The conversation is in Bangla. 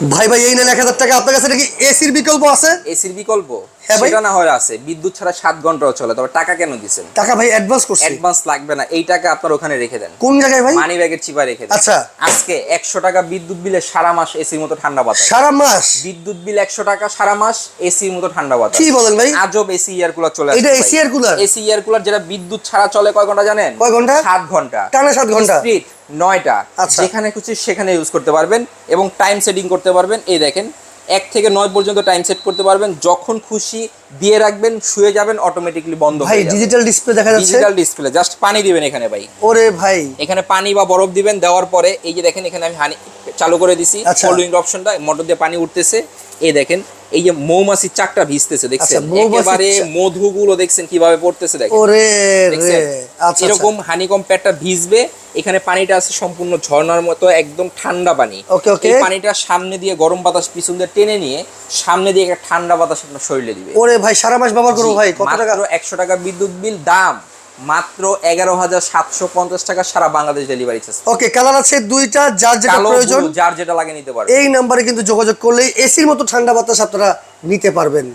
ভাই ভাই, এই নেন এক হাজার টাকা। আপনার কাছে নাকি এসির বিকল্প আছে? এসির বিকল্প? হ্যাঁ ভাই। না হয় আছে। বিদ্যুৎ ছাড়া ঘন্টাও চলে। তবে টাকা কেন টাকা ভাই অ্যাডভান্স করছি। অ্যাডভান্স লাগবে না। এই টাকা আপনার ওখানে রেখে দেন। কোন জায়গায় ভাই? মানি ব্যাগের চিপা রেখে দেন। আচ্ছা। আজকে একশো টাকা বিদ্যুৎ বিলে সারা মাস এসির মতো ঠান্ডা বাতাস। সারা মাস? বিদ্যুৎ বিল একশো টাকা সারা মাস এসির মতো ঠান্ডা বাতাস। কি বলেন ভাই? আজব এসি এয়ার কুলার চলে এটা AC air cooler? AC air cooler যেটা বিদ্যুৎ ছাড়া চলে কয় ঘণ্টা জানেন? কয় ঘণ্টা? সাত ঘণ্টা। টানা সাত ঘণ্টা। স্পিড নয়টা। আচ্ছা। যেখানে খুশি সেখানে ইউজ করতে পারবেন এবং টাইম সেটিং করতে পারবেন। এই দেখেন এক থেকে নয় পর্যন্ত টাইম সেট করতে পারবেন। যখন খুশি দিয়ে রাখবেন শুয়ে যাবেন অটোমেটিকলি বন্ধ ভাই ডিজিটাল ডিসপ্লে দেখা যাচ্ছে? ডিজিটাল ডিসপ্লে জাস্ট পানি দিবেন এখানে ভাই। ওরে ভাই। এখানে পানি বা বরফ দিবেন দেওয়ার পরে এই যে দেখেন এখানে আমি হানি চালু করে দিছি। আচ্ছা। ড্রিঙ্ক অপশনটা মোটর দিয়ে পানি উঠতেছে। এই দেখেন এই যে মৌমাছির চাকটা ভিজতেছে দেখছেন? আচ্ছা, মৌমাছির একেবারে। মধুগুলো দেখছেন কীভাবে পড়তেছে দেখেন। ওরে দেখছেন? আচ্ছা এরকম হানিকম প্যাডটা ভিজবে এখানে পানিটা আছে সম্পূর্ণ ঝর্ণার মতো একদম ঠান্ডা পানি. এই পানিটা সামনে দিয়ে গরম বাতাস পিছন দিয়ে টেনে নিয়ে সামনে দিয়ে একটা ঠান্ডা বাতাস আপনার শরীরে দিবে। ওরে ভাই সারা মাস ব্যবহার করব ভাই কত টাকা? একশো টাকা বিদ্যুৎ বিল দাম মাত্র এগারো হাজার সাতশো পঞ্চাশ টাকা সারা Bangladesh delivery charge. Okay colour আছে দুইটা যার যেটা প্রয়োজন। যার যেটা লাগে নিতে পারবে এই নাম্বারে কিন্তু যোগাযোগ করলেই এসির মতো ঠান্ডা বাতাস আপনারা নিতে পারবেন।